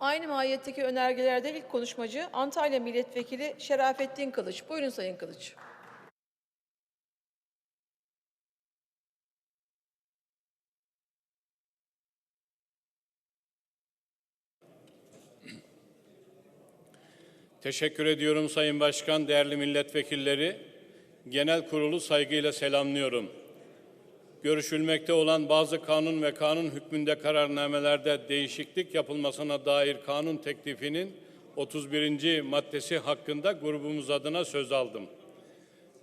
Aynı mahiyetteki önergelerde ilk konuşmacı Antalya Milletvekili Şerafettin Kılıç. Buyurun Sayın Kılıç. Teşekkür ediyorum Sayın Başkan, değerli milletvekilleri. Genel kurulu saygıyla selamlıyorum. Görüşülmekte olan bazı kanun ve kanun hükmünde kararnamelerde değişiklik yapılmasına dair kanun teklifinin 31. maddesi hakkında grubumuz adına söz aldım.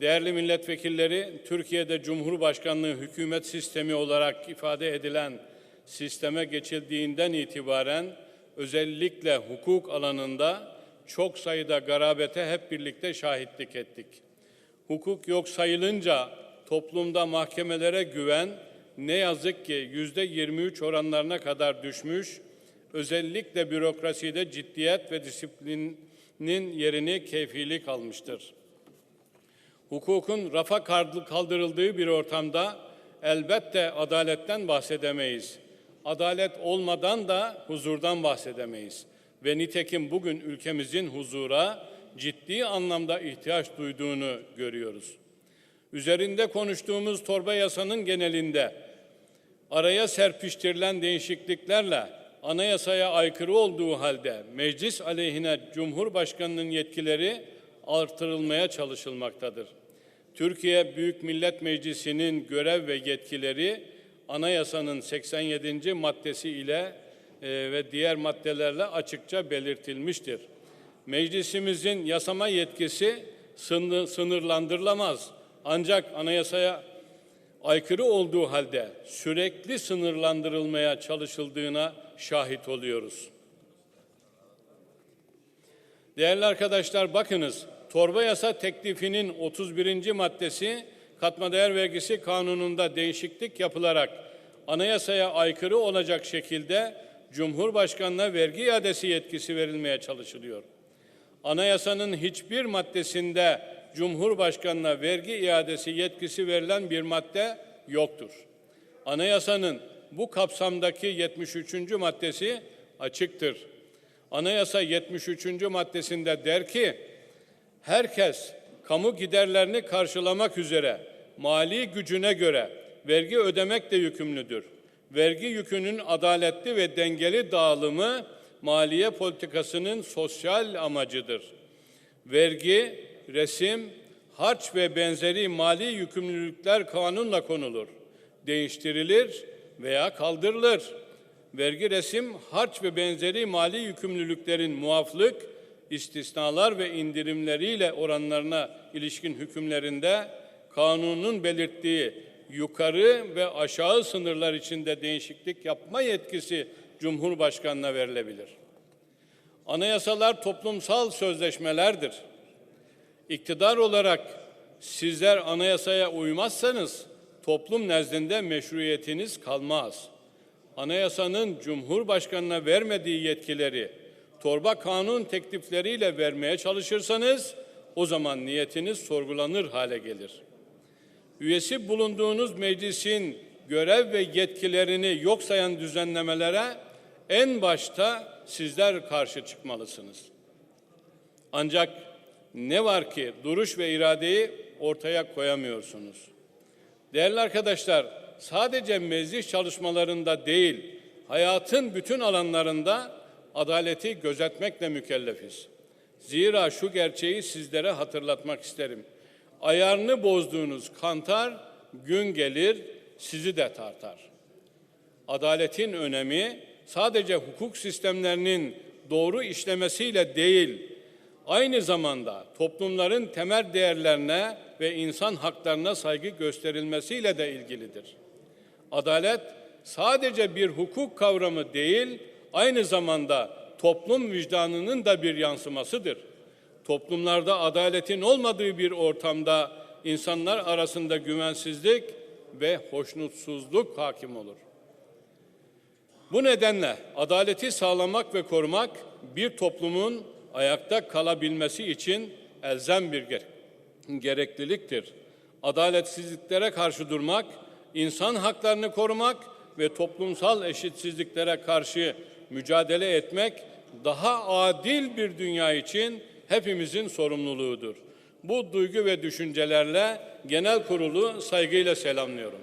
Değerli milletvekilleri, Türkiye'de Cumhurbaşkanlığı hükümet sistemi olarak ifade edilen sisteme geçildiğinden itibaren özellikle hukuk alanında çok sayıda garabete hep birlikte şahitlik ettik. Hukuk yok sayılınca toplumda mahkemelere güven ne yazık ki yüzde 23 oranlarına kadar düşmüş, özellikle bürokraside ciddiyet ve disiplinin yerini keyfilik almıştır. Hukukun rafa kaldırıldığı bir ortamda elbette adaletten bahsedemeyiz. Adalet olmadan da huzurdan bahsedemeyiz. Ve nitekim bugün ülkemizin huzura ciddi anlamda ihtiyaç duyduğunu görüyoruz. Üzerinde konuştuğumuz torba yasanın genelinde araya serpiştirilen değişikliklerle anayasaya aykırı olduğu halde meclis aleyhine Cumhurbaşkanının yetkileri artırılmaya çalışılmaktadır. Türkiye Büyük Millet Meclisi'nin görev ve yetkileri anayasanın 87. maddesi ile e, ve diğer maddelerle açıkça belirtilmiştir. Meclisimizin yasama yetkisi sınırlandırılamaz. Ancak anayasaya aykırı olduğu halde sürekli sınırlandırılmaya çalışıldığına şahit oluyoruz. Değerli arkadaşlar bakınız torba yasa teklifinin 31. maddesi katma değer vergisi kanununda değişiklik yapılarak anayasaya aykırı olacak şekilde Cumhurbaşkanına vergi iadesi yetkisi verilmeye çalışılıyor. Anayasanın hiçbir maddesinde Cumhurbaşkanına vergi iadesi yetkisi verilen bir madde yoktur. Anayasanın bu kapsamdaki 73. maddesi açıktır. Anayasa 73. maddesinde der ki, herkes kamu giderlerini karşılamak üzere mali gücüne göre vergi ödemekle yükümlüdür. Vergi yükünün adaletli ve dengeli dağılımı maliye politikasının sosyal amacıdır. Vergi, resim, harç ve benzeri mali yükümlülükler kanunla konulur. Değiştirilir veya kaldırılır. Vergi, resim, harç ve benzeri mali yükümlülüklerin muaflık, istisnalar ve indirimleriyle oranlarına ilişkin hükümlerinde kanunun belirttiği yukarı ve aşağı sınırlar içinde değişiklik yapma yetkisi Cumhurbaşkanına verilebilir. Anayasalar toplumsal sözleşmelerdir. İktidar olarak sizler anayasaya uymazsanız toplum nezdinde meşruiyetiniz kalmaz. Anayasanın Cumhurbaşkanına vermediği yetkileri torba kanun teklifleriyle vermeye çalışırsanız o zaman niyetiniz sorgulanır hale gelir. Üyesi bulunduğunuz meclisin görev ve yetkilerini yok sayan düzenlemelere en başta sizler karşı çıkmalısınız. Ancak ne var ki duruş ve iradeyi ortaya koyamıyorsunuz. Değerli arkadaşlar, sadece meclis çalışmalarında değil, hayatın bütün alanlarında adaleti gözetmekle mükellefiz. Zira şu gerçeği sizlere hatırlatmak isterim. Ayarını bozduğunuz kantar gün gelir sizi de tartar. Adaletin önemi sadece hukuk sistemlerinin doğru işlemesiyle değil, aynı zamanda toplumların temel değerlerine ve insan haklarına saygı gösterilmesiyle de ilgilidir. Adalet sadece bir hukuk kavramı değil, aynı zamanda toplum vicdanının da bir yansımasıdır. Toplumlarda adaletin olmadığı bir ortamda insanlar arasında güvensizlik ve hoşnutsuzluk hakim olur. Bu nedenle adaleti sağlamak ve korumak bir toplumun ayakta kalabilmesi için elzem bir gerekliliktir. Adaletsizliklere karşı durmak, insan haklarını korumak ve toplumsal eşitsizliklere karşı mücadele etmek daha adil bir dünya için hepimizin sorumluluğudur. Bu duygu ve düşüncelerle genel kurulu saygıyla selamlıyorum.